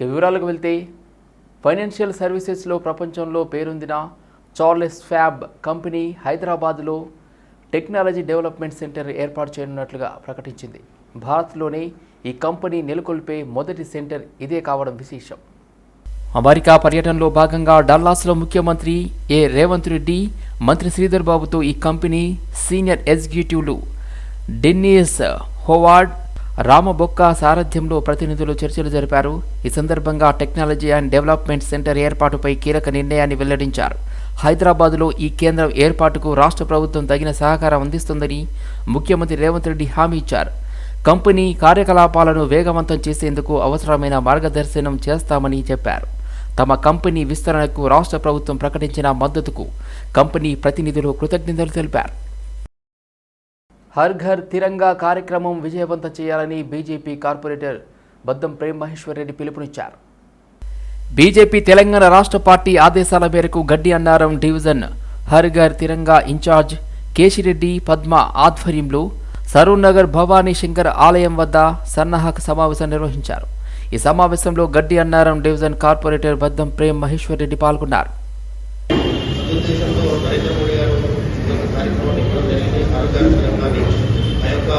ఇక వివరాలకు వెళ్తే ఫైనాన్షియల్ సర్వీసెస్లో ప్రపంచంలో పేరొందిన చార్లెస్ ఫ్యాబ్ కంపెనీ హైదరాబాద్లో టెక్నాలజీ డెవలప్మెంట్ సెంటర్ ఏర్పాటు చేయనున్నట్లుగా ప్రకటించింది. భారత్లోనే ఈ కంపెనీ నెలకొల్పే మొదటి సెంటర్ ఇదే కావడం విశేషం. అమెరికా పర్యటనలో భాగంగా డల్లాస్లో ముఖ్యమంత్రి ఏ రేవంత్ రెడ్డి మంత్రి శ్రీధర్ బాబుతో ఈ కంపెనీ సీనియర్ ఎగ్జిక్యూటివ్లు డెన్నిస్ హోవార్డ్ రామబొక్క సారథ్యంలో ప్రతినిధులు చర్చలు జరిపారు. ఈ సందర్భంగా టెక్నాలజీ అండ్ డెవలప్మెంట్ సెంటర్ ఏర్పాటుపై కీలక నిర్ణయాన్ని వెల్లడించారు. హైదరాబాదులో ఈ కేంద్రం ఏర్పాటుకు రాష్ట్ర ప్రభుత్వం తగిన సహకారం అందిస్తుందని ముఖ్యమంత్రి రేవంత్ రెడ్డి హామీ ఇచ్చారు. కంపెనీ కార్యకలాపాలను వేగవంతం చేసేందుకు అవసరమైన మార్గదర్శనం చేస్తామని చెప్పారు. తమ కంపెనీ విస్తరణకు రాష్ట్ర ప్రభుత్వం ప్రకటించిన మద్దతుకు కంపెనీ ప్రతినిధులు కృతజ్ఞతలు తెలిపారు. హర్ ఘర్ తిరంగా కార్యక్రమం విజయవంతం చేయాలని బీజేపీ కార్పొరేటర్ బద్దం ప్రేమ్ మహేశ్వర్ రెడ్డి పిలుపునిచ్చారు. బీజేపీ తెలంగాణ రాష్ట్ర పార్టీ ఆదేశాల మేరకు గడ్డి అన్నారం డివిజన్ హర్ ఘర్ తిరంగా ఇన్ఛార్జ్ కేశిరెడ్డి పద్మ ఆధ్వర్యంలో సరూర్ నగర్ భవానీ శంకర్ ఆలయం వద్ద సన్నాహక సమావేశం నిర్వహించారు. ఈ సమావేశంలో గడ్డి అన్నారం డివిజన్ కార్పొరేటర్ బద్దం ప్రేమ్ మహేశ్వర్ రెడ్డి పాల్గొన్నారు ఉద్దేశంతో నరేంద్ర మోడీ గారు ఈ యొక్క కార్యక్రమాన్ని ఇవ్వడం జరిగింది ఆరోగ్య రంగాన్ని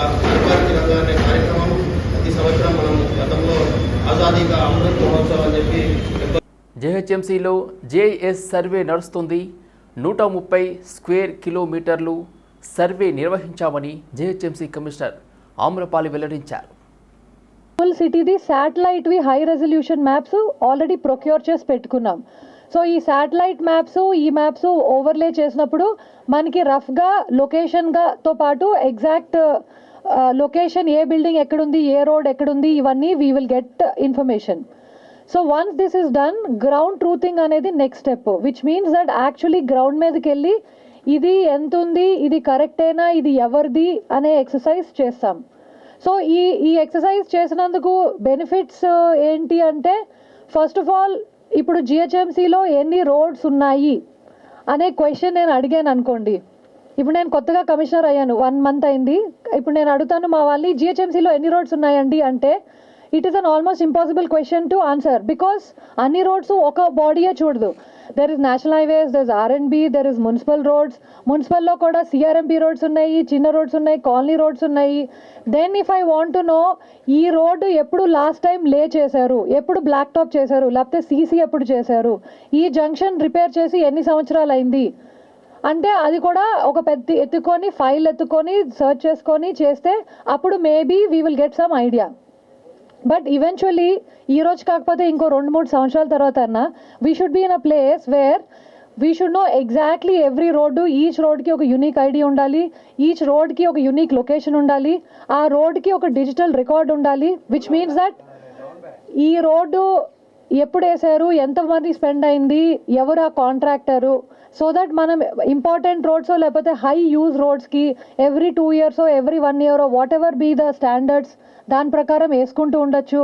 ఆరోగ్య రంగా అనే కార్యక్రమం ప్రతి సంవత్సరం మనం గతంలో ఆజాదీగా అమృత్ మహోత్సవం అని చెప్పి జేహెచ్ఎంసీలో జేఎస్ సర్వే నడుస్తుంది. నూట ముప్పై స్క్వేర్ కిలోమీటర్లు సర్వే నిర్వహించామని జేహెచ్ఎంసీ కమిషనర్ ఆమ్రపాలి వెల్లడించారు. ఫుల్ సిటీది శాటిలైట్వి high resolution maps already procure చేసి పెట్టుకున్నాం. సో ఈ శాటిలైట్ మ్యాప్స్ ఈ మ్యాప్స్ ఓవర్లే చేసినప్పుడు మనకి రఫ్గా లొకేషన్గాతో పాటు ఎగ్జాక్ట్ లొకేషన్ ఏ బిల్డింగ్ ఎక్కడుంది ఏ రోడ్ ఎక్కడుంది ఇవన్నీ we will get information so once this is done ground truthing అనేది next step which means that actually ground మీదకి వెళ్ళి ఇది ఎంత ఉంది ఇది కరెక్టేనా ఇది ఎవరిది అనే ఎక్సర్సైజ్ చేస్తాం. సో ఈ ఈ ఎక్సర్సైజ్ చేసినందుకు బెనిఫిట్స్ ఏంటి అంటే ఫస్ట్ ఆఫ్ ఆల్ ఇప్పుడు జిహెచ్ఎంసీలో ఎన్ని రోడ్స్ ఉన్నాయి అనే క్వశ్చన్ నేను అడిగాను అనుకోండి. ఇప్పుడు నేను కొత్తగా కమిషనర్ అయ్యాను. వన్ మంత్ అయింది. ఇప్పుడు నేను అడుగుతాను మా వాళ్ళని జిహెచ్ఎంసీలో ఎన్ని రోడ్స్ ఉన్నాయండి అంటే it is an almost impossible question to answer because అన్ని రోడ్స్ ఒక బాడీయే చూడదు. There is national highways there is R and B there is municipal roads మున్సిపల్లో కూడా సిఆర్ఎంపి రోడ్స్ ఉన్నాయి చిన్న రోడ్స్ ఉన్నాయి కాలనీ రోడ్స్ ఉన్నాయి. Then if I want to know ఈ రోడ్డు ఎప్పుడు లాస్ట్ టైం లే చేశారు? ఎప్పుడు బ్లాక్ టాప్ చేశారు? లేకపోతే సీసీ ఎప్పుడు చేశారు? ఈ జంక్షన్ రిపేర్ చేసి ఎన్ని సంవత్సరాలు అయింది? అంటే అది కూడా ఒక పెద్ద ఎత్తుకొని ఫైల్ ఎత్తుకొని సర్చ్ చేసుకొని చేస్తే అప్పుడు maybe we will get some idea but eventually ఈ రోజు కాకపోతే ఇంకో రెండు మూడు సంవత్సరాల తర్వాత అన్న we should be in a place where we should know exactly every road each రోడ్కి ఒక యూనిక్ ఐడి ఉండాలి ఈచ్ రోడ్కి ఒక యూనిక్ లొకేషన్ ఉండాలి ఆ రోడ్కి ఒక డిజిటల్ రికార్డ్ ఉండాలి విచ్ మీన్స్ దట్ ఈ రోడ్డు ఎప్పుడు వేశారు ఎంతమంది స్పెండ్ అయింది? ఎవరు ఆ కాంట్రాక్టరు సో దట్ మనం ఇంపార్టెంట్ రోడ్స్ లేకపోతే high use రోడ్స్కి every two years every one year whatever be the standards దాని ప్రకారం వేసుకుంటూ ఉండొచ్చు.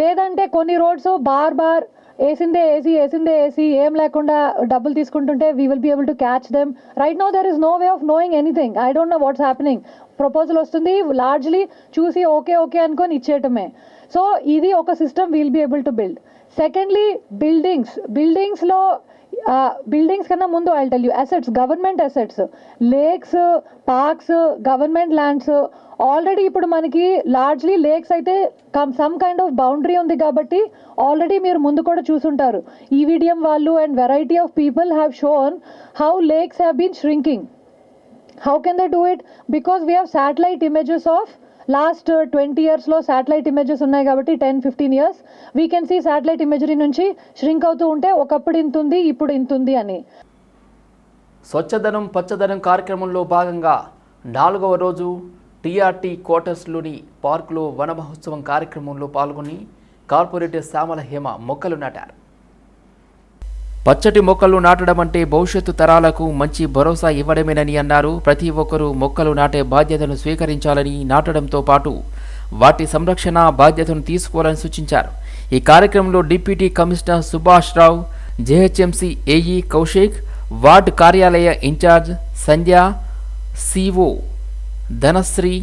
లేదంటే కొన్ని రోడ్స్ బార్ బార్ వేసిందే ఏసీ వేసిందే ఏసీ ఏం లేకుండా డబ్బులు తీసుకుంటుంటే we will be able to catch them right no there is no way of knowing anything I don't know what's happening proposal వస్తుంది లార్జ్లీ చూసి ఓకే ఓకే అనుకొని ఇచ్చేయటమే. సో ఇది ఒక system we'll be able to build secondly buildings బిల్డింగ్స్లో buildings కన్నా ముందు I tell you assets government assets lakes parks government lands already ఇప్పుడు మనకి లార్జ్లీ లేక్స్ అయితే come some kind of boundary ఉంది కాబట్టి ఆల్రెడీ మీరు ముందు కూడా చూసుంటారు. ఈవిడిఎం వాళ్ళు and variety of people have shown how lakes have been shrinking how can they do it because we have satellite images of last twenty ఇయర్స్లో satellite images ఉన్నాయి కాబట్టి ten fifteen years we can see satellite imagery నుంచి shrink అవుతూ ఉంటే ఒకప్పుడు ఇంత ఉంది ఇప్పుడు ఇంత ఉంది అని. స్వచ్ఛదనం పచ్చదనం కార్యక్రమంలో భాగంగా నాలుగవ రోజు టీఆర్టీ క్వార్టర్స్లోని పార్కులో వన మహోత్సవం కార్యక్రమంలో పాల్గొని కార్పొరేటర్ శ్యామల హేమ మొక్కలు నాటారు. పచ్చటి మొక్కలు నాటడం అంటే భవిష్యత్తు తరాలకు మంచి భరోసా ఇవ్వడమేనని అన్నారు. ప్రతి ఒక్కరూ మొక్కలు నాటే బాధ్యతను స్వీకరించాలని నాటడంతో పాటు వాటి సంరక్షణ బాధ్యతను తీసుకోవాలని సూచించారు. ఈ కార్యక్రమంలో deputy commissioner Subhash Rao GHMC AE Kaushik ward కార్యాలయ incharge Sandhya CO Dhanashree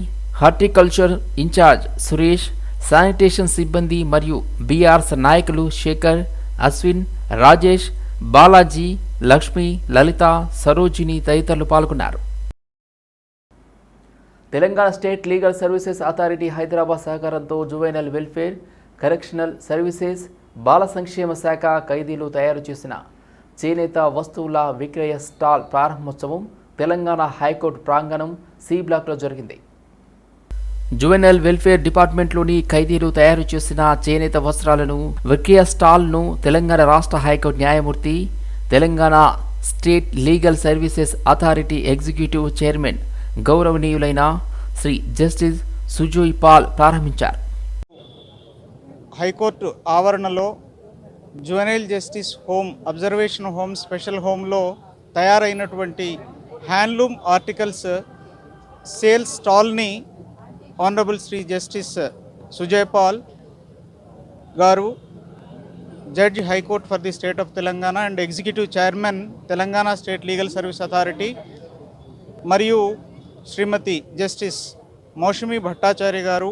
horticulture incharge Suresh sanitation సిబ్బంది మరియు బీఆర్స్ నాయకులు శేఖర్ అశ్విన్ రాజేష్ బాలాజీ లక్ష్మి లలిత సరోజిని తదితరులు పాల్గొన్నారు. Telangana state legal services authority Hyderabad సహకారంతో జువైనల్ వెల్ఫేర్ కరెక్షనల్ సర్వీసెస్ బాల సంక్షేమ శాఖ ఖైదీలు తయారు చేసిన చేనేత వస్తువుల విక్రయ స్టాల్ ప్రారంభోత్సవం తెలంగాణ హైకోర్టు ప్రాంగణం సి బ్లాక్లో జరిగింది. జువెనల్ వెల్ఫేర్ డిపార్ట్మెంట్లోని ఖైదీలు తయారు చేసిన చేనేత వస్త్రాలను విక్రయ స్టాల్ను తెలంగాణ రాష్ట్ర హైకోర్టు న్యాయమూర్తి Telangana state legal services authority executive chairman గౌరవనీయులైన శ్రీ జస్టిస్ సుజోయ్ పాల్ ప్రారంభించారు. హైకోర్టు ఆవరణలో juvenile justice home observation home special హోమ్లో తయారైనటువంటి handloom articles sale స్టాల్ని honourable Shri justice Sujay Paul garu judge high court for the state of Telangana and executive chairman Telangana state legal service authority మరియు Shrimati justice Moushumi Bhattacharya garu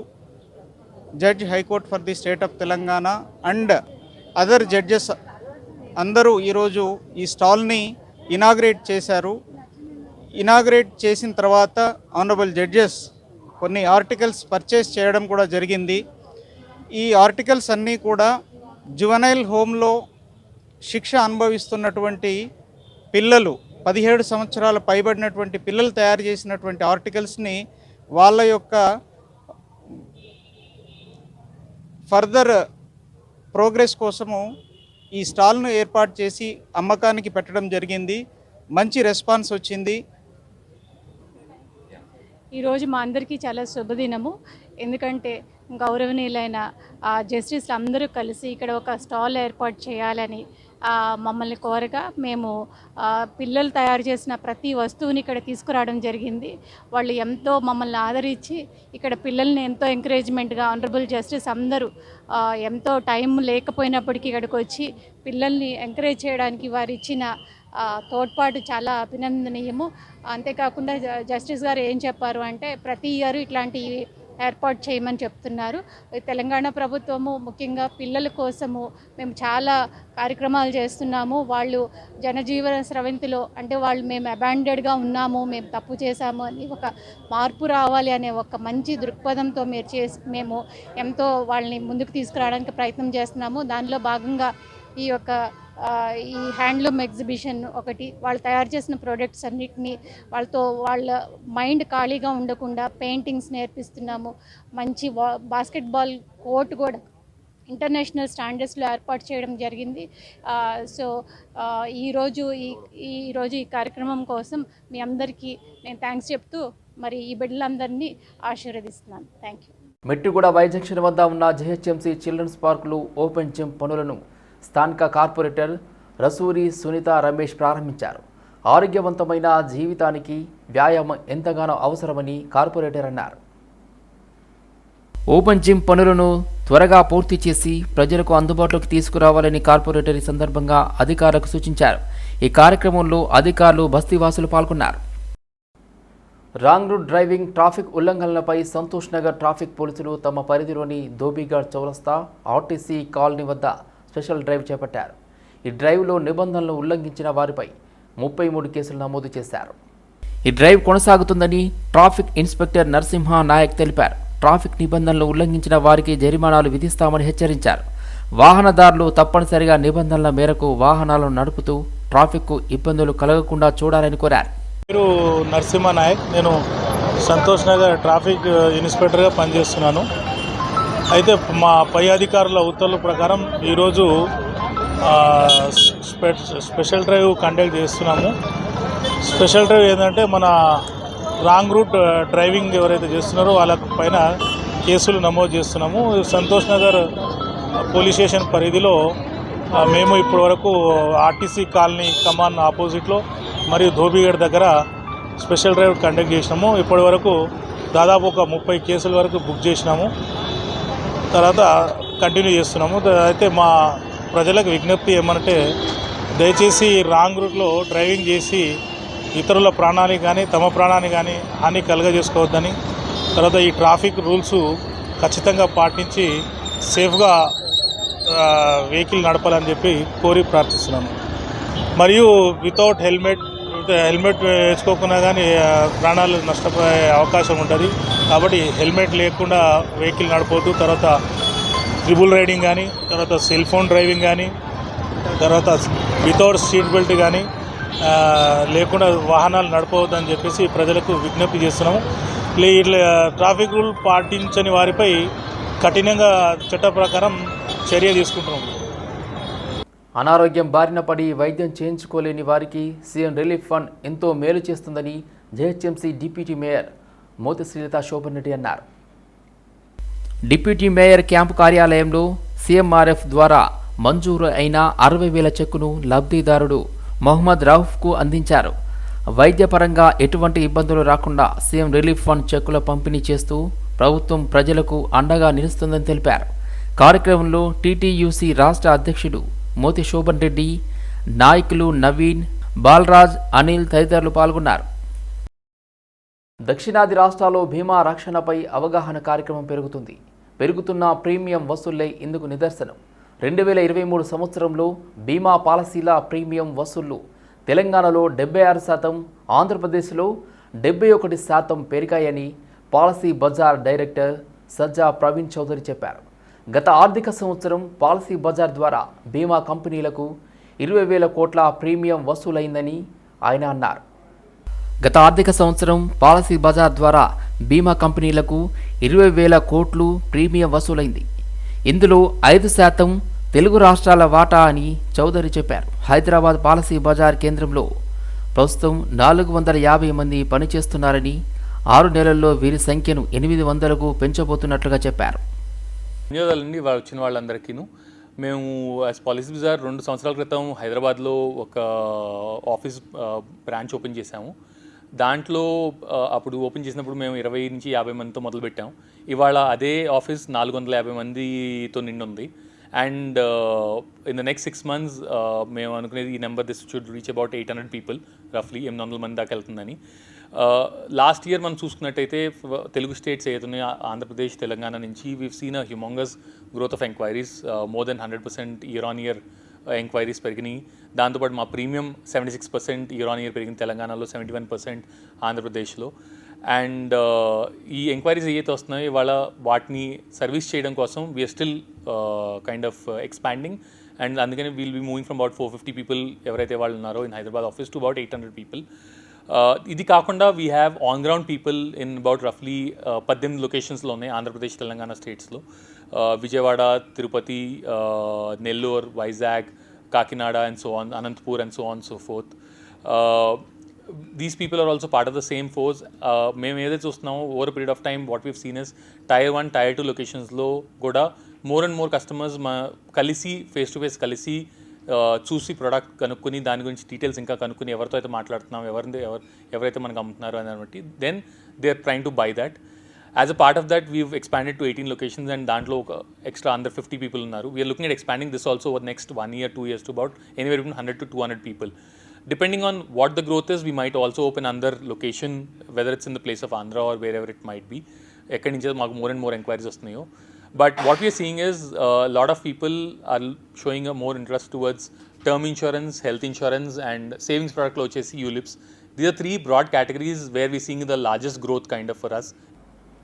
judge high court for the state of Telangana and other judges అందరూ ఈరోజు ఈ స్టాల్ని inaugurate చేశారు. Inaugurate చేసిన తర్వాత honourable judges కొన్ని articles purchase చేయడం కూడా జరిగింది. ఈ ఆర్టికల్స్ అన్నీ కూడా జువనైల్ హోమ్లో శిక్ష అనుభవిస్తున్నటువంటి పిల్లలు పదిహేడు సంవత్సరాలు పైబడినటువంటి పిల్లలు తయారు చేసినటువంటి ఆర్టికల్స్ని వాళ్ళ యొక్క ఫర్దర్ ప్రోగ్రెస్ కోసము ఈ స్టాల్ను ఏర్పాటు చేసి అమ్మకానికి పెట్టడం జరిగింది. మంచి రెస్పాన్స్ వచ్చింది. ఈరోజు మా అందరికీ చాలా శుభదినము. ఎందుకంటే గౌరవనీయులైన ఆ, జస్టిస్లు అందరూ కలిసి ఇక్కడ ఒక స్టాల్ ఏర్పాటు చేయాలని మమ్మల్ని కోరగా మేము పిల్లలు తయారు చేసిన ప్రతి వస్తువుని ఇక్కడ తీసుకురావడం జరిగింది. వాళ్ళు ఎంతో మమ్మల్ని ఆదరించి ఇక్కడ పిల్లల్ని ఎంతో ఎంకరేజ్మెంట్గా ఆనరబుల్ జస్టిస్ అందరూ ఎంతో టైం లేకపోయినప్పటికీ ఇక్కడికి వచ్చి పిల్లల్ని ఎంకరేజ్ చేయడానికి వారు ఇచ్చిన తోడ్పాటు చాలా అభినందనీయము. అంతేకాకుండా జస్టిస్ గారు ఏం చెప్పారు అంటే ప్రతి ఇయర్ ఇట్లాంటి ఏర్పాటు చేయమని చెప్తున్నారు. తెలంగాణ ప్రభుత్వము ముఖ్యంగా పిల్లల కోసము మేము చాలా కార్యక్రమాలు చేస్తున్నాము. వాళ్ళు జనజీవన స్రవంతిలో అంటే వాళ్ళు మేము అబాండెడ్గా ఉన్నాము మేము తప్పు చేశాము అని ఒక మార్పు రావాలి అనే ఒక మంచి దృక్పథంతో మీరు చేసి మేము ఎంతో వాళ్ళని ముందుకు తీసుకురావడానికి ప్రయత్నం చేస్తున్నాము. దానిలో భాగంగా ఈ యొక్క ఈ హ్యాండ్లూమ్ ఎగ్జిబిషన్ ఒకటి వాళ్ళు తయారు చేసిన ప్రోడక్ట్స్ అన్నిటినీ వాళ్ళతో వాళ్ళ మైండ్ ఖాళీగా ఉండకుండా పెయింటింగ్స్ నేర్పిస్తున్నాము. మంచి బాస్కెట్బాల్ కోర్ట్ కూడా ఇంటర్నేషనల్ స్టాండర్డ్స్లో ఏర్పాటు చేయడం జరిగింది. సో ఈరోజు ఈ ఈరోజు ఈ కార్యక్రమం కోసం మీ అందరికీ నేను థ్యాంక్స్ చెప్తూ మరి ఈ బిడ్డలందరినీ ఆశీర్వదిస్తున్నాను. Thank you Mettuguda Y junction వద్ద ఉన్న జెహెచ్ఎంసీ చిల్డ్రన్స్ పార్కులు ఓపెన్ జిమ్ పనులను స్థానిక కార్పొరేటర్ రసూరి సునీత రమేష్ ప్రారంభించారు. ఆరోగ్యవంతమైన జీవితానికి వ్యాయామం ఎంతగానో అవసరమని కార్పొరేటర్ అన్నారు. ఓపెన్ జిమ్ పనులను త్వరగా పూర్తి చేసి ప్రజలకు అందుబాటులోకి తీసుకురావాలని కార్పొరేటర్ ఈ సందర్భంగా అధికారులకు సూచించారు. ఈ కార్యక్రమంలో అధికారులు బస్తీవాసులు పాల్గొన్నారు. రాంగ్ రూట్ డ్రైవింగ్ ట్రాఫిక్ ఉల్లంఘనలపై సంతోష్ నగర్ ట్రాఫిక్ పోలీసులు తమ పరిధిలోని ధోబీఘాట్ చౌరస్తా ఆర్టీసీ కాలనీ వద్ద స్పెషల్ డ్రైవ్ చేపట్టారు. ఈ డ్రైవ్లో నిబంధనలు ఉల్లంఘించిన వారిపై ముప్పై మూడు కేసులు నమోదు చేశారు. ఈ డ్రైవ్ కొనసాగుతుందని ట్రాఫిక్ ఇన్స్పెక్టర్ నరసింహ నాయక్ తెలిపారు. ట్రాఫిక్ నిబంధనలు ఉల్లంఘించిన వారికి జరిమానాలు విధిస్తామని హెచ్చరించారు. వాహనదారులు తప్పనిసరిగా నిబంధనల మేరకు వాహనాలను నడుపుతూ ట్రాఫిక్కు ఇబ్బందులు కలగకుండా చూడాలని కోరారు. పేరు నరసింహ నాయక్. నేను సంతోష్ నగర్ ట్రాఫిక్ ఇన్స్పెక్టర్గా పనిచేస్తున్నాను. అయితే మా పై అధికారుల ఉత్తర్వుల ప్రకారం ఈరోజు స్పెషల్ డ్రైవ్ కండక్ట్ చేస్తున్నాము. స్పెషల్ డ్రైవ్ ఏంటంటే మన రాంగ్ రూట్ డ్రైవింగ్ ఎవరైతే చేస్తున్నారో వాళ్ళ పైన కేసులు నమోదు చేస్తున్నాము. సంతోష్ నగర్ పోలీస్ స్టేషన్ పరిధిలో మేము మేము ఇప్పటివరకు ఆర్టీసీ కాలనీ కమాన్ ఆపోజిట్లో మరియు ధోబిగఢ్ దగ్గర స్పెషల్ డ్రైవ్ కండక్ట్ చేసినాము. ఇప్పటివరకు దాదాపు ఒక ముప్పై కేసుల వరకు బుక్ చేసినాము. తర్వాత కంటిన్యూ చేస్తున్నాము. అయితే మా ప్రజలకు విజ్ఞప్తి ఏమంటే దయచేసి రాంగ్ రూట్లో డ్రైవింగ్ చేసి ఇతరుల ప్రాణానికి కానీ తమ ప్రాణానికి కానీ హాని కలుగజేసుకోవద్దని తర్వాత ఈ ట్రాఫిక్ రూల్స్ ఖచ్చితంగా పాటించి సేఫ్గా వెహికల్ నడపాలని చెప్పి కోరి ప్రార్థిస్తున్నాను. మరియు వితౌట్ హెల్మెట్ హెల్మెట్ వేసుకోకుండా కానీ ప్రాణాలు నష్టపోయే అవకాశం ఉంటుంది. కాబట్టి హెల్మెట్ లేకుండా వెహికల్ నడపొద్దు. తర్వాత ట్రిబుల్ రైడింగ్ కానీ తర్వాత సెల్ ఫోన్ డ్రైవింగ్ కానీ తర్వాత వితౌట్ సీట్ బెల్ట్ కానీ లేకుండా వాహనాలు నడపవద్దని చెప్పేసి ప్రజలకు విజ్ఞప్తి చేస్తున్నాము. ఇట్లా ట్రాఫిక్ రూల్ పాటించని వారిపై కఠినంగా చట్ట ప్రకారం చర్య తీసుకుంటున్నాము. అనారోగ్యం బారిన పడి వైద్యం చేయించుకోలేని వారికి సీఎం రిలీఫ్ ఫండ్ ఎంతో మేలు చేస్తుందని GHMC deputy mayor Mothi Srilatha Shobhan Reddy అన్నారు. డిప్యూటీ మేయర్ క్యాంపు కార్యాలయంలో సీఎంఆర్ఎఫ్ ద్వారా మంజూరు అయిన అరవై వేల చెక్కును లబ్ధిదారుడు మొహమ్మద్ రౌఫ్కు అందించారు. వైద్యపరంగా ఎటువంటి ఇబ్బందులు రాకుండా సీఎం రిలీఫ్ ఫండ్ చెక్కుల పంపిణీ చేస్తూ ప్రభుత్వం ప్రజలకు అండగా నిలుస్తుందని తెలిపారు. కార్యక్రమంలో టీటీయూసీ రాష్ట్ర అధ్యక్షుడు మోతి శోభన్ రెడ్డి నాయకులు నవీన్ బాలరాజ్ అనిల్ తదితరులు పాల్గొన్నారు. దక్షిణాది రాష్ట్రాల్లో భీమా రక్షణపై అవగాహన కార్యక్రమం పెరుగుతుంది. పెరుగుతున్న ప్రీమియం వసూళ్ళే ఇందుకు నిదర్శనం. రెండు వేల ఇరవై మూడు సంవత్సరంలో బీమా పాలసీల ప్రీమియం వసూళ్ళు తెలంగాణలో డెబ్బై ఆరు శాతం ఆంధ్రప్రదేశ్లో డెబ్బై ఒకటి శాతం పెరిగాయని Policy Bazaar director Sajja Praveen Chowdary చెప్పారు. గత ఆర్థిక సంవత్సరం పాలసీ బజార్ ద్వారా బీమా కంపెనీలకు ఇరవై వేల కోట్ల ప్రీమియం వసూలైందని ఆయన అన్నారు. గత ఆర్థిక సంవత్సరం పాలసీ బజార్ ద్వారా బీమా కంపెనీలకు ఇరవై వేల కోట్లు ప్రీమియం వసూలైంది. ఇందులో ఐదు శాతం తెలుగు రాష్ట్రాల వాటా అని చౌదరి చెప్పారు. హైదరాబాద్ పాలసీ బజార్ కేంద్రంలో ప్రస్తుతం నాలుగు వందల యాభై మంది పనిచేస్తున్నారని ఆరు నెలల్లో వీరి సంఖ్యను ఎనిమిది వందలకు పెంచబోతున్నట్లుగా చెప్పారు. ధన్యవాదాలండి వారు వచ్చిన వాళ్ళందరికీను. మేము యాజ్ పాలసీ బజార్ రెండు సంవత్సరాల క్రితం హైదరాబాద్లో ఒక ఆఫీస్ బ్రాంచ్ ఓపెన్ చేశాము. దాంట్లో అప్పుడు ఓపెన్ చేసినప్పుడు మేము ఇరవై నుంచి యాభై మందితో మొదలుపెట్టాం. ఇవాళ అదే ఆఫీస్ నాలుగు వందల యాభై మందితో నిండి ఉంది. And in the next six months మేము అనుకునేది ఈ number this should reach about eight hundred people రఫ్లీ ఎనిమిది వందల మంది దాకా వెళ్తుందని. లాస్ట్ ఇయర్ మనం చూసుకున్నట్టయితే తెలుగు స్టేట్స్ ఏదైనా ఆంధ్రప్రదేశ్ తెలంగాణ నుంచి we've seen a humongous growth of enquiries more than hundred percent year on year enquiries పెరిగినాయి. దాంతోపాటు మా premium seventy six percent year on year పెరిగింది తెలంగాణలో సెవెంటీ వన్ పర్సెంట్ ఆంధ్రప్రదేశ్లో అండ్ ఈ ఎంక్వైరీస్ ఏవైతే వస్తున్నాయో ఇవాళ వాటిని సర్వీస్ చేయడం కోసం we are still kind of expanding and అందుకని we'll be moving from about four fifty people ఎవరైతే వాళ్ళు ఉన్నారో in Hyderabad office to about eight hundred people Uh, ఇది కాకుండా we have on ground people in about రఫ్లీ పద్దెనిమిది లొకేషన్స్లో ఉన్నాయి ఆంధ్రప్రదేశ్ తెలంగాణ స్టేట్స్లో uh, Vijayawada Tirupati uh, Nellore Vizag Kakinada and so on Anantapur and so on so forth these people are also part of the same force మేము ఏదైతే చూస్తున్నామో over period of time what we've seen is tier one tier two లొకేషన్స్లో కూడా more and more customers మా కలిసి face to face కలిసి చూసి product కనుక్కొని దాని గురించి డీటెయిల్స్ ఇంకా కనుక్కొని ఎవరితో అయితే మాట్లాడుతున్నాం ఎవరిని ఎవరు ఎవరైతే మనకు అమ్ముతున్నారో అని బట్టి then they are trying to buy that as a part of that we expanded to eighteen locations and దాంట్లో ఒక ఎక్స్ట్రా అందర్ ఫిఫ్టీ పీపుల్ ఉన్నారు. We are looking at expanding this also over next one year two years to about anywhere between hundred to two hundred people depending on what the growth is we might also open another location whether it's in the place of Andhra or wherever it might be. ఎక్కడి నుంచి మాకు more and more enquiries వస్తున్నాయో. But what we are seeing is lot of people are showing a more interest towards term insurance health insurance and savings ప్రోడక్ట్లో వచ్చేసి ULIPs these are three broad categories where we seeing the largest growth kind of for us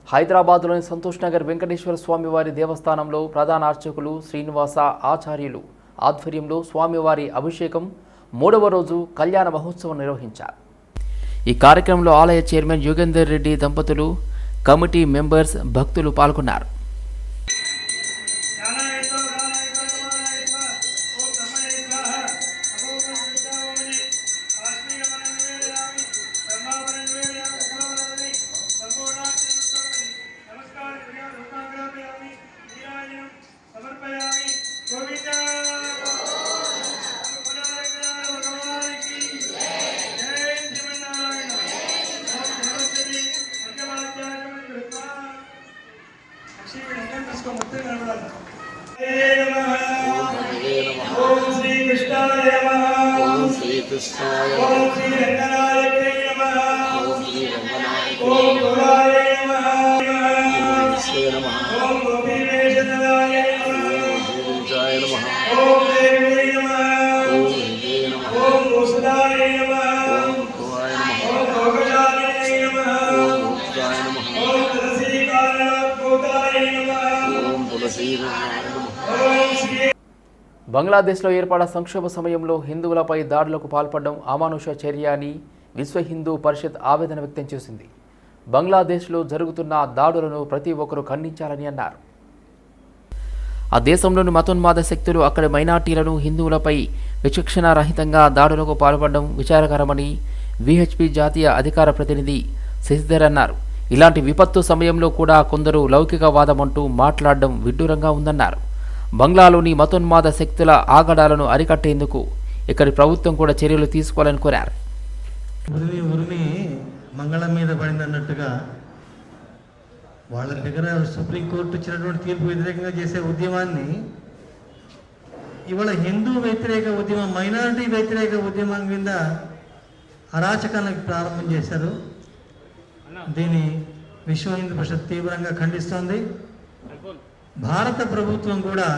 హైదరాబాద్లోని సంతోష్ నగర్ వెంకటేశ్వర స్వామివారి దేవస్థానంలో ప్రధాన అర్చకులు శ్రీనివాస ఆచార్యులు ఆధ్వర్యంలో స్వామివారి అభిషేకం మూడవ రోజు కళ్యాణ మహోత్సవం నిర్వహించారు. ఈ కార్యక్రమంలో ఆలయ చైర్మన్ యుగేందర్ రెడ్డి దంపతులు కమిటీ మెంబర్స్ భక్తులు పాల్గొన్నారు. బంగ్లాదేశ్లో ఏర్పడిన సంక్షోభ సమయంలో హిందువులపై దాడులకు పాల్పడడం అమానుష చర్య అని విశ్వ హిందూ పరిషత్ ఆవేదన వ్యక్తం చేసింది. బంగ్లాదేశ్లో జరుగుతున్న దాడులను ప్రతి ఒక్కరూ ఖండించాలని అన్నారు. ఆ దేశంలోని మతోన్మాద శక్తులు అక్కడి మైనార్టీలను హిందువులపై విచక్షణారహితంగా దాడులకు పాల్పడడం విచారకరమని విహెచ్పి జాతీయ అధికార ప్రతినిధి శశిధర్ అన్నారు. ఇలాంటి విపత్తు సమయంలో కూడా కొందరు లౌకికవాదమంటూ మాట్లాడడం విడ్డూరంగా ఉందన్నారు. బంగ్లాలోని మతోన్మాద శక్తుల ఆగడాలను అరికట్టేందుకు ఇక్కడి ప్రభుత్వం కూడా చర్యలు తీసుకోవాలని కోరారు. ఉరిమి ఉరిమి మంగళం మీద పడింది అన్నట్టుగా వాళ్ళ దగ్గర సుప్రీంకోర్టు ఇచ్చినటువంటి తీర్పు వ్యతిరేకంగా చేసే ఉద్యమాన్ని ఇవాళ హిందూ వ్యతిరేక ఉద్యమం మైనారిటీ వ్యతిరేక ఉద్యమం కింద అరాచకానికి ప్రారంభం చేశారు. దీన్ని విశ్వ హిందూ పరిషత్ తీవ్రంగా ఖండిస్తోంది. భారత ప్రభుత్వం కూడా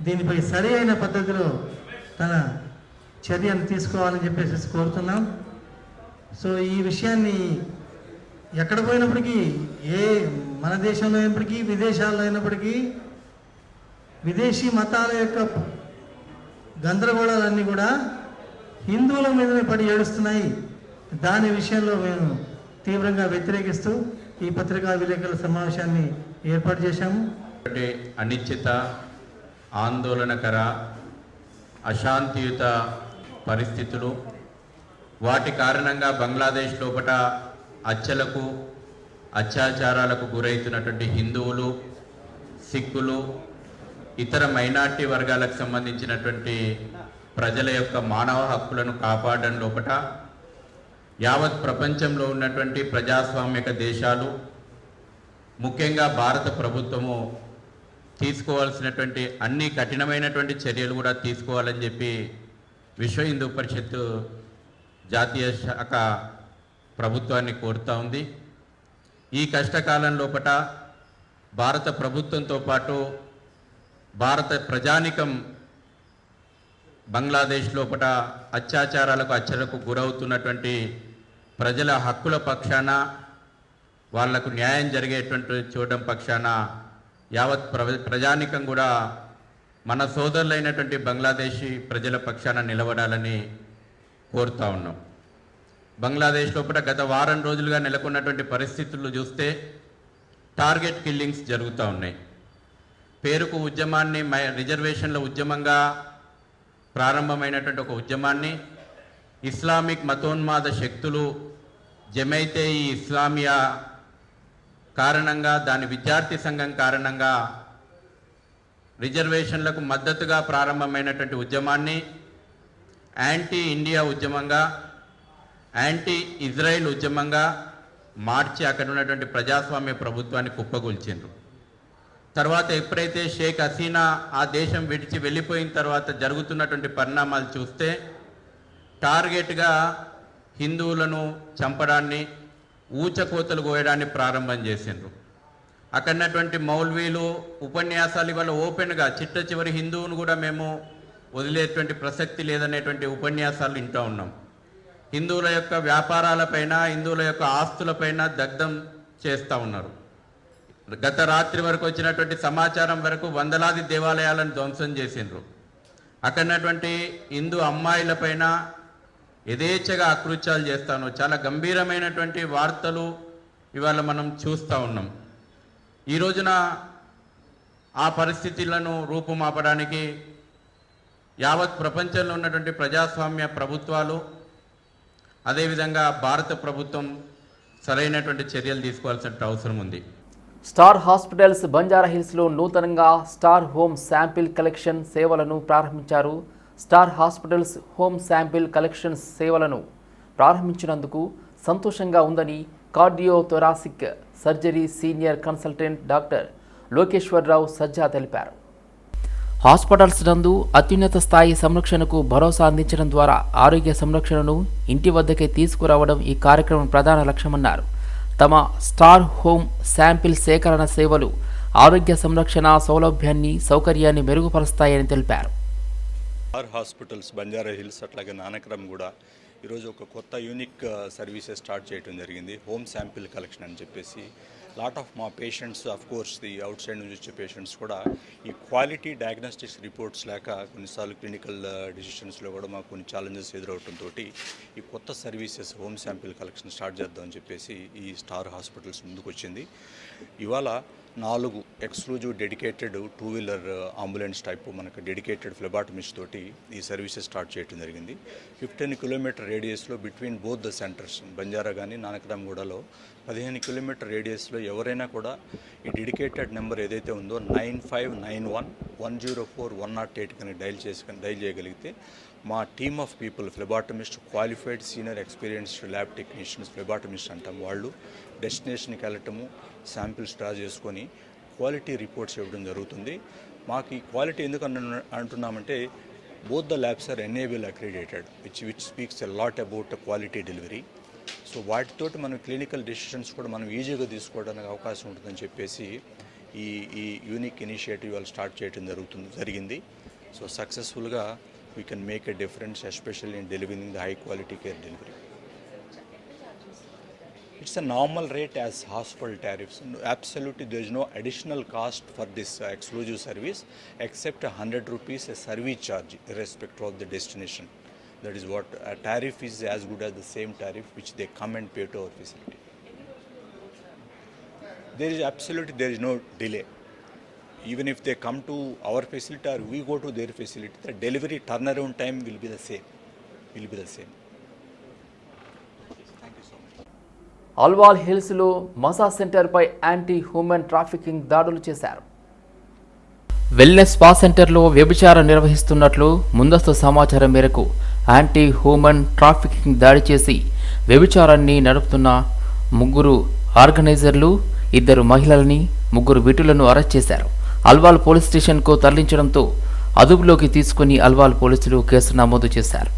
దీనిపై సరి అయిన పద్ధతిలో తన చర్యను తీసుకోవాలని చెప్పేసి కోరుతున్నాం. సో ఈ విషయాన్ని ఎక్కడ పోయినప్పటికీ ఏ మన దేశంలో అయినప్పటికీ విదేశాల్లో అయినప్పటికీ విదేశీ మతాల యొక్క గందరగోళాలన్నీ కూడా హిందువుల మీదనే పడి ఏడుస్తున్నాయి. దాని విషయంలో మేము తీవ్రంగా వ్యతిరేకిస్తూ ఈ పత్రికా విలేకరుల సమావేశాన్ని ఏర్పాటు చేశాము. అనిశ్చిత ఆందోళనకర అశాంతియుత పరిస్థితులు. వాటి కారణంగా బంగ్లాదేశ్ లోపల అచ్చలకు అత్యాచారాలకు గురవుతున్నటువంటి హిందువులు సిక్కులు ఇతర మైనార్టీ వర్గాలకు సంబంధించినటువంటి ప్రజల యొక్క మానవ హక్కులను కాపాడడం లోపట యావత్ ప్రపంచంలో ఉన్నటువంటి ప్రజాస్వామిక దేశాలు ముఖ్యంగా భారత ప్రభుత్వము తీసుకోవాల్సినటువంటి అన్ని కఠినమైనటువంటి చర్యలు కూడా తీసుకోవాలని చెప్పి విశ్వ హిందూ పరిషత్ జాతీయ శాఖ ప్రభుత్వాన్ని కోరుతూ ఉంది. ఈ కష్టకాలం లోపట భారత ప్రభుత్వంతో పాటు భారత ప్రజానికం బంగ్లాదేశ్ లోపల అత్యాచారాలకు అచ్చలకు గురవుతున్నటువంటి ప్రజల హక్కుల పక్షాన వాళ్ళకు న్యాయం జరిగేటువంటి చూడడం పక్షాన యావత్ ప్రజానికం కూడా మన సోదరులైనటువంటి బంగ్లాదేశీ ప్రజల పక్షాన నిలబడాలని కోరుతా ఉన్నాం. బంగ్లాదేశ్ లోపల గత వారం రోజులుగా నెలకొన్నటువంటి పరిస్థితులు చూస్తే టార్గెట్ కిల్లింగ్స్ జరుగుతూ ఉన్నాయి. పేరుకు ఉద్యమాన్ని మై- రిజర్వేషన్ల ఉద్యమంగా ప్రారంభమైనటువంటి ఒక ఉద్యమాన్ని ఇస్లామిక్ మతోన్మాద శక్తులు జమైతే ఈ ఇస్లామియా కారణంగా దాని విద్యార్థి సంఘం కారణంగా రిజర్వేషన్లకు మద్దతుగా ప్రారంభమైనటువంటి ఉద్యమాన్ని యాంటీ ఇండియా ఉద్యమంగా యాంటీ ఇజ్రాయెల్ ఉద్యమంగా మార్చి అక్కడ ఉన్నటువంటి ప్రజాస్వామ్య ప్రభుత్వాన్ని కుప్పగొల్చిండ్రు. తర్వాత ఎప్పుడైతే షేక్ హసీనా ఆ దేశం విడిచి వెళ్ళిపోయిన తర్వాత జరుగుతున్నటువంటి పరిణామాలు చూస్తే టార్గెట్గా హిందువులను చంపడాన్ని ఊచకోతలు కోయడాన్ని ప్రారంభం చేసిండ్రు. అక్కడ మౌల్వీలు ఉపన్యాసాలు ఇవాళ ఓపెన్గా చిట్ట చివరి హిందువును కూడా మేము వదిలేటువంటి ప్రసక్తి లేదనేటువంటి ఉపన్యాసాలు వింటూ ఉన్నాం. హిందువుల యొక్క వ్యాపారాలపైన హిందువుల యొక్క ఆస్తులపైన దగ్ధం చేస్తూ ఉన్నారు. గత రాత్రి వరకు వచ్చినటువంటి సమాచారం వరకు వందలాది దేవాలయాలను ధ్వంసం చేసిండ్రు. అక్కడ ఉన్నటువంటి హిందూ అమ్మాయిలపైన యథేచ్ఛగా అకృత్యాలు చేస్తాను. చాలా గంభీరమైనటువంటి వార్తలు ఇవాళ మనం చూస్తూ ఉన్నాం. ఈ రోజున ఆ పరిస్థితులను రూపుమాపడానికి యావత్ ప్రపంచంలో ఉన్నటువంటి ప్రజాస్వామ్య ప్రభుత్వాలు అదేవిధంగా భారత ప్రభుత్వం సరైనటువంటి చర్యలు తీసుకోవాల్సిన అవసరం ఉంది. స్టార్ హాస్పిటల్స్ బంజారా హిల్స్లో నూతనంగా స్టార్ హోమ్ శాంపిల్ కలెక్షన్ సేవలను ప్రారంభించారు. Star Hospitals home sample collections సేవలను ప్రారంభించినందుకు సంతోషంగా ఉందని cardiothoracic surgery senior consultant doctor Lokeswara Rao Sajja తెలిపారు. హాస్పిటల్స్ నందు అత్యున్నత స్థాయి సంరక్షణకు భరోసా అందించడం ద్వారా ఆరోగ్య సంరక్షణను ఇంటి వద్దకే తీసుకురావడం ఈ కార్యక్రమం ప్రధాన లక్ష్యమన్నారు. తమ స్టార్ హోమ్ శాంపిల్ సేకరణ సేవలు ఆరోగ్య సంరక్షణ సౌలభ్యాన్ని సౌకర్యాన్ని మెరుగుపరుస్తాయని తెలిపారు. ఆర్ హాస్పిటల్స్ బంజారా హిల్స్ అట్లాగే నానక్రమ్ కూడా ఈరోజు ఒక కొత్త యూనిక్ సర్వీసెస్ స్టార్ట్ చేయడం జరిగింది. హోమ్ శాంపిల్ కలెక్షన్ అని చెప్పేసి లాట్ ఆఫ్ మా patients of course the outside నుంచి వచ్చే పేషెంట్స్ కూడా ఈ క్వాలిటీ డయాగ్నోస్టిక్స్ రిపోర్ట్స్ లేక కొన్నిసార్లు క్లినికల్ డిసిషన్స్లో కూడా మాకు కొన్ని ఛాలెంజెస్ ఎదురవడంతో ఈ కొత్త services home sample collection start చేద్దామని చెప్పేసి ఈ స్టార్ హాస్పిటల్స్ ముందుకు వచ్చింది ఇవాళ నాలుగు exclusive dedicated two wheeler ambulance type మనకు డెడికేటెడ్ ఫ్లెబాటమిస్ తోటి ఈ సర్వీసెస్ స్టార్ట్ చేయడం జరిగింది. Fifteen kilometre రేడియస్లో between both the centres Banjara కానీ నానకరామ్గూడలో పదిహేను కిలోమీటర్ రేడియస్లో ఎవరైనా కూడా ఈ డెడికేటెడ్ నెంబర్ ఏదైతే ఉందో nine five nine one one zero four one nought eight కానీ డైల్ చేసుకొని డైల్ చేయగలిగితే మా team of people phlebotomist qualified senior experienced lab technicians phlebotomist అంటాం వాళ్ళు. డెస్టినేషన్కి వెళ్ళటము శాంపిల్స్ డ్రా చేసుకొని క్వాలిటీ రిపోర్ట్స్ ఇవ్వడం జరుగుతుంది. మాకు ఈ క్వాలిటీ ఎందుకు అన్న- అంటున్నామంటే both the labs are NABL accredited which which speaks a lot about quality delivery so వాటితోటి మనం క్లినికల్ డెసిషన్స్ కూడా మనం ఈజీగా తీసుకోవడానికి అవకాశం ఉంటుందని చెప్పేసి ఈ ఈ యూనిక్ ఇనిషియేటివ్ వాళ్ళు స్టార్ట్ చేయడం జరుగుతుంది జరిగింది. సో సక్సెస్ఫుల్గా we can make a difference, especially in delivering the high quality care delivery. It's a normal rate as hospital tariffs. Absolutely, there is no additional cost for this uh, exclusive service except 100 rupees a service charge, irrespective of the destination. That is what a tariff is as good as the same tariff which they come and pay to our facility. There is absolutely there is no delay. Even if they come to our facility or we go to their facility, the delivery turnaround time will be the same. Will be the same. Alwal హిల్స్లో massage సెంటర్పై anti human trafficking దాడులు చేశారు wellness spa సెంటర్లో వ్యభిచారం నిర్వహిస్తున్నట్లు ముందస్తు సమాచారం మేరకు యాంటీ హ్యూమన్ ట్రాఫికింగ్ దాడి చేసి వ్యభిచారాన్ని నడుపుతున్న ముగ్గురు ఆర్గనైజర్లు ఇద్దరు మహిళలని ముగ్గురు విటులను అరెస్ట్ చేశారు అల్వాల్ పోలీస్ స్టేషన్కు తరలించడంతో అదుపులోకి తీసుకుని అల్వాల్ పోలీసులు కేసు నమోదు చేశారు.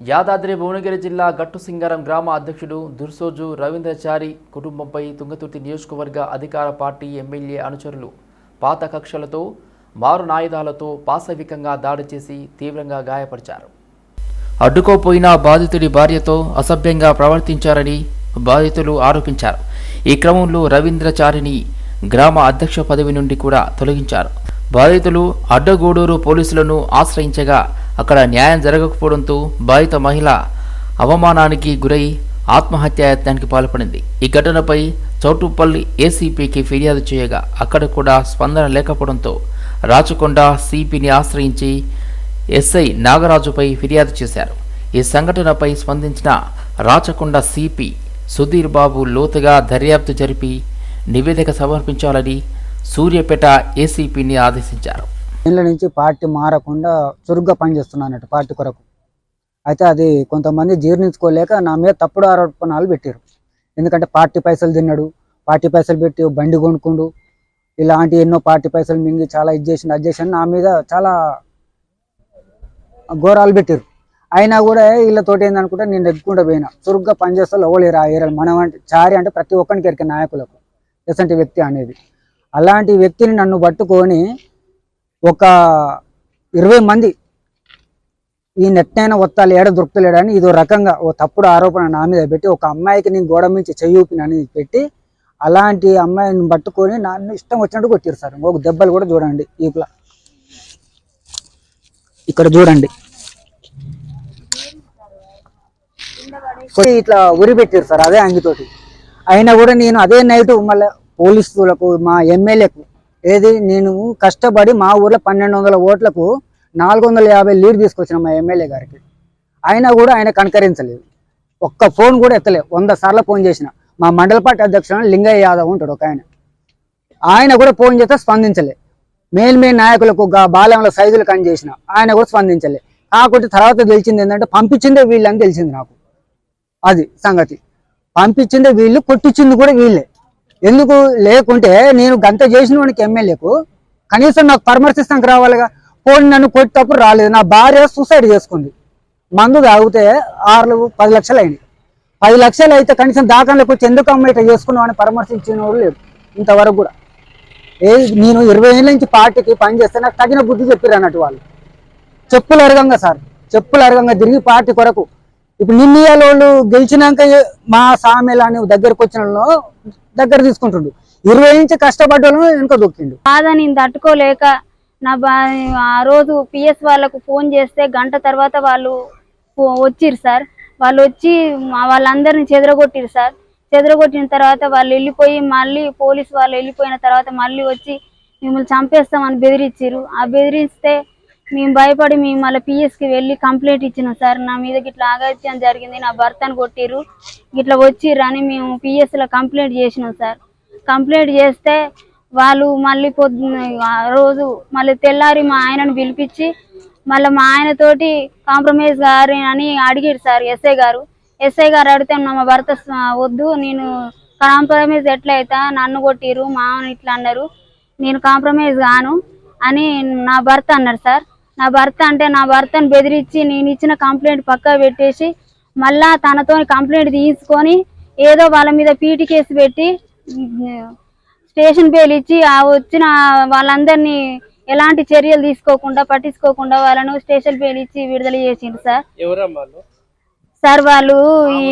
యాదాద్రి భువనగిరి జిల్లా గట్టు సింగారం గ్రామ అధ్యక్షుడు దుర్సోజు రవీంద్రచారి కుటుంబంపై తుంగతుర్తి నియోజకవర్గ అధికార పార్టీ ఎమ్మెల్యే అనుచరులు పాత కక్షలతో మారు నాయుధాలతో పాశవికంగా దాడి చేసి తీవ్రంగా గాయపరిచారు. అడ్డుకోపోయిన బాధితుడి భార్యతో అసభ్యంగా ప్రవర్తించారని బాధితులు ఆరోపించారు. ఈ క్రమంలో రవీంద్రచారిని గ్రామ అధ్యక్ష పదవి నుండి కూడా తొలగించారు. బాధితులు అడ్డగూడూరు పోలీసులను ఆశ్రయించగా అక్కడ న్యాయం జరగకపోవడంతో బాధిత మహిళ అవమానానికి గురై ఆత్మహత్యాయత్నానికి పాల్పడింది. ఈ ఘటనపై చౌటుపల్లి ఏసీపీకి ఫిర్యాదు చేయగా అక్కడ కూడా స్పందన లేకపోవడంతో రాచకొండ సిపిని ఆశ్రయించి ఎస్ఐ నాగరాజుపై ఫిర్యాదు చేశారు. ఈ సంఘటనపై స్పందించిన రాచకొండ సిపి సుధీర్ బాబు లోతుగా దర్యాప్తు జరిపి నివేదిక సమర్పించాలని సూర్యపేట ఏసీపీని ఆదేశించారు. ఇళ్ళ నుంచి పార్టీ మారకుండా చురుగ్గా పనిచేస్తున్నానట్టు పార్టీ కొరకు. అయితే అది కొంతమంది జీర్ణించుకోలేక నా మీద తప్పుడు ఆరోపణలు పెట్టారు ఎందుకంటే పార్టీ పైసలు తిన్నాడు పార్టీ పైసలు పెట్టి బండి కొనుక్కుండు ఇలాంటి ఎన్నో పార్టీ పైసలు మింగి చాలా ఇది చేసిండు అది చేసిండు నా మీద చాలా ఘోరాలు పెట్టారు అయినా కూడా వీళ్ళతోటి ఏందనుకుంటే నేను నెగ్గుకుంటూ పోయినా. చురుగ్గా పనిచేస్తే ఎవలేరు ఆ ఏరియాలో. మనం అంటే చారి అంటే ప్రతి ఒక్కరికి ఎరికే నాయకులకు. ఎసంటి వ్యక్తి అనేది. అలాంటి వ్యక్తిని నన్ను పట్టుకొని ఒక ఇరవై మంది ఈ నెట్టైన వత్తాలు ఏడ దొరుకుతలేడని ఇదో రకంగా ఓ తప్పుడు ఆరోపణ నా మీద పెట్టి ఒక అమ్మాయికి నేను గోడ మించి చెయ్యూపినని పెట్టి అలాంటి అమ్మాయిని పట్టుకొని నన్ను ఇష్టం వచ్చినట్టు కొట్టారు సార్. ఒక దెబ్బలు కూడా చూడండి ఈపుల. ఇక్కడ చూడండి. ఇట్లా ఉరి పెట్టారు సార్ అదే అంగితోటి. అయినా కూడా నేను అదే నైట్ మళ్ళీ పోలీసులకు మా ఎమ్మెల్యేకు ఏది నేను కష్టపడి మా ఊర్లో పన్నెండు వందల ఓట్లకు నాలుగు వందల యాభై లీడ్ తీసుకొచ్చిన మా ఎమ్మెల్యే గారికి. అయినా కూడా ఆయన కనకరించలేదు. ఒక్క ఫోన్ కూడా ఎత్తలేదు. వంద సార్లు ఫోన్ చేసిన. మా మండల పార్టీ అధ్యక్షుడు లింగయ్య యాదవ్ ఉంటాడు ఒక ఆయన. ఆయన కూడా ఫోన్ చేస్తే స్పందించలే. మెయిన్ మెయిన్ నాయకులకు గా- బాలెంల సైజులు కని చేసిన. ఆయన కూడా స్పందించలే. కాకపోతే తర్వాత తెలిసింది ఏంటంటే పంపించిందే వీళ్ళని తెలిసింది నాకు. అది సంగతి. పంపించిందే వీళ్ళు కొట్టించింది కూడా వీళ్ళే. ఎందుకు లేకుంటే నేను గంత చేసిన వానికి ఎమ్మెల్యేకు కనీసం నాకు పరామర్శిస్తానికి రావాలిగా. పోనీ నన్ను కొట్టేటప్పుడు రాలేదు. నా భార్య సూసైడ్ చేసుకుంది. మందు తాగితే ఆరు పది లక్షలు అయినాయి. పది లక్షలు అయితే కనీసం దాఖలకు వచ్చి ఎందుకు అమ్మ ఇట్లా చేసుకున్నావు అని పరామర్శించిన వాడు ఇంతవరకు కూడా. ఏ నేను ఇరవై ఏళ్ళ నుంచి పార్టీకి పని చేస్తే నాకు తగిన బుద్ధి చెప్పారు అన్నట్టు వాళ్ళు. చెప్పులు అరగంగా సార్. చెప్పులు అరగంగా తిరిగి పార్టీ కొరకు ఇప్పుడు నిన్నీయాల వాళ్ళు గెలిచినాక మా సామెలని దగ్గరకు వచ్చిన దగ్గర తీసుకుంటుండు. ఇరవై నుంచి కష్టపడ్డోళ్ళు వెనుక దొక్కిండు. బాధ నేను తట్టుకోలేక నా బా ఆ రోజు పిఎస్ వాళ్ళకు ఫోన్ చేస్తే గంట తర్వాత వాళ్ళు వచ్చిర్రు సార్. వాళ్ళు వచ్చి వాళ్ళందరిని చెదరగొట్టిరు సార్. చెదరగొట్టిన తర్వాత వాళ్ళు వెళ్ళిపోయి మళ్ళీ పోలీస్ వాళ్ళు వెళ్ళిపోయిన తర్వాత మళ్ళీ వచ్చి మిమ్మల్ని చంపేస్తామని బెదిరించారు ఆ బెదిరిస్తే మేము భయపడి మేము మళ్ళీ పిఎస్కి వెళ్ళి కంప్లైంట్ ఇచ్చినాం. సార్ నా మీద గిట్లా ఆగాత్యం జరిగింది. నా భర్తను కొట్టిర్రు. ఇట్లా వచ్చిర్రు అని మేము పిఎస్లో కంప్లైంట్ చేసినాం సార్. కంప్లైంట్ చేస్తే వాళ్ళు మళ్ళీ పొద్దున్న రోజు మళ్ళీ తెల్లారి మా ఆయనను పిలిపించి మళ్ళీ మా ఆయనతోటి కాంప్రమైజ్ గారు అని అడిగారు సార్ ఎస్ఐ గారు. ఎస్ఐ గారు అడిగితే మా భర్త వద్దు. నేను కాంప్రమైజ్ ఎట్లయితా నన్ను కొట్టిరు మా ఇట్లా అన్నారు. నేను కాంప్రమైజ్ గాను అని నా భర్త అన్నారు సార్. నా భర్త అంటే నా భర్తను బెదిరించి నేను ఇచ్చిన కంప్లైంట్ పక్కా పెట్టేసి మళ్ళా తనతో కంప్లైంట్ తీసుకొని ఏదో వాళ్ళ మీద పీటీ కేసు పెట్టి స్టేషన్ బెయిల్ ఇచ్చి ఆ వచ్చిన వాళ్ళందరినీ ఎలాంటి చర్యలు తీసుకోకుండా పట్టించుకోకుండా వాళ్ళను స్టేషన్ బెయిల్ ఇచ్చి విడుదల చేసిండు సార్. సార్ వాళ్ళు ఈ